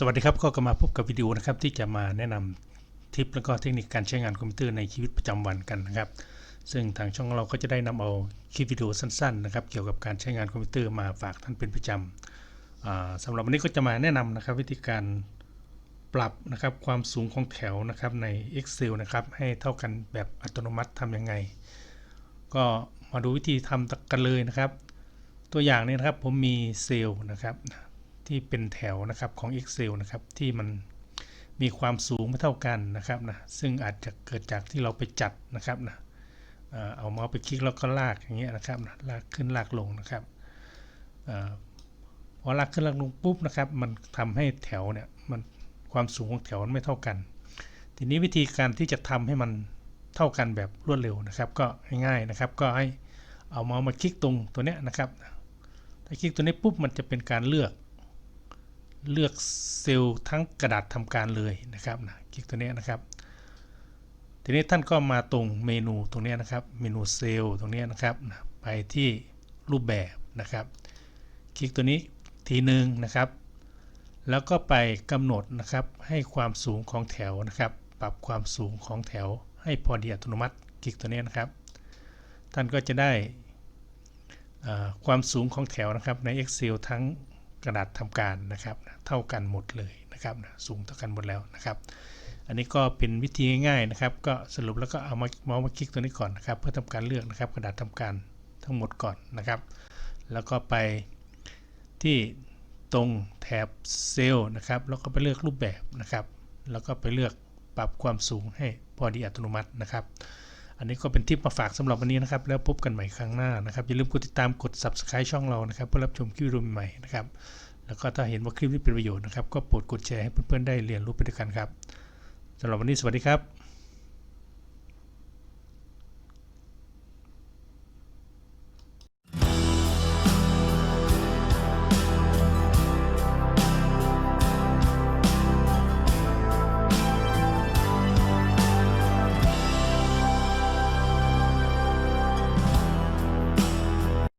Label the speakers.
Speaker 1: สวัสดีครับก็กลับมาพบกับวิดีโอนะครับที่จะมาแนะนำทิปแล้วก็เทคนิคการใช้งานคอมพิวเตอร์ในชีวิตประจำวันกันนะครับ ซึ่งทางช่องเราก็จะได้นำเอาคลิปวิดีโอสั้นๆนะครับเกี่ยวกับการใช้งานคอมพิวเตอร์มาฝากท่านเป็นประจำอ่าสำหรับวันนี้ก็จะมาแนะนำนะครับ วิธีการปรับนะครับความสูงของแถวนะครับใน Excel นะครับให้เท่ากันแบบอัตโนมัติทำยังไง ก็มาดูวิธีทำกันเลยนะครับ ตัวอย่างนี้นะครับผมมีเซลล์นะครับ ที่เป็นแถวนะครับของ Excel นะครับที่มันมีความสูงไม่เท่ากันนะครับนะซึ่งอาจจะเกิดจากที่เราไปจัดนะครับนะเอาเมาส์ไปคลิกแล้วก็ลากอย่างเงี้ยนะครับนะลากขึ้นลากลงนะครับอพอลากขึ้นลากลงปุ๊บนะครับมันทำให้แถวเนี่ยมันความสูงของแถวมันไม่เท่ากัน ทีนี้วิธีการที่จะทำให้มันเท่ากันแบบรวดเร็วนะครับ ก็ง่ายๆนะครับ ก็ให้เอาเมาส์มาคลิกตรงตัวเนี้ยนะครับถ้าคลิกตัวนี้ปุ๊บมันจะเป็นการเลือก เลือกเซลล์ทั้งกระดาษทำการเลยนะครับนะคลิกตัวนี้นะครับ ทีนี้ท่านก็มาตรงเมนูตรงนี้นะครับ เมนูเซลล์ตรงนี้นะครับนะไปที่รูปแบบนะครับ คลิกตัวนี้ทีหนึ่งนะครับ แล้วก็ไปกำหนดนะครับให้ความสูงของแถวนะครับ ปรับความสูงของแถว ให้พอดีอัตโนมัติ คลิกตัวนี้นะครับ ท่านก็จะได้ความสูงของแถวนะครับใน Excel ทั้ง กระดาษทำการนะครับเท่ากันหมดเลยนะครับสูงเท่ากันหมดแล้วนะครับ อันนี้ก็เป็นวิธีง่ายๆนะครับ ก็สรุปแล้วก็เอามาเมาส์มาคลิกตัวนี้ก่อนนะครับ เพื่อทำการเลือกนะครับ กระดาษทำการทั้งหมดก่อนนะครับ แล้วก็ไปที่ตรงแถบเซลล์นะครับแล้วก็ไปเลือกรูปแบบนะครับ แล้วก็ไปเลือกปรับความสูงให้พอดีอัตโนมัตินะครับ อันนี้ก็เป็นทิปมาฝากสำหรับวันนี้นะครับ แล้วพบกันใหม่ครั้งหน้านะครับ อย่าลืมกดติดตามกด subscribe ช่องเรานะครับ เพื่อรับชมคลิปวิดีโอใหม่นะครับ แล้วก็ถ้าเห็นว่าคลิปนี้เป็นประโยชน์นะครับ ก็โปรดกดแชร์ให้เพื่อนๆได้เรียนรู้ไปด้วยกันครับสำหรับวันนี้สวัสดีครับ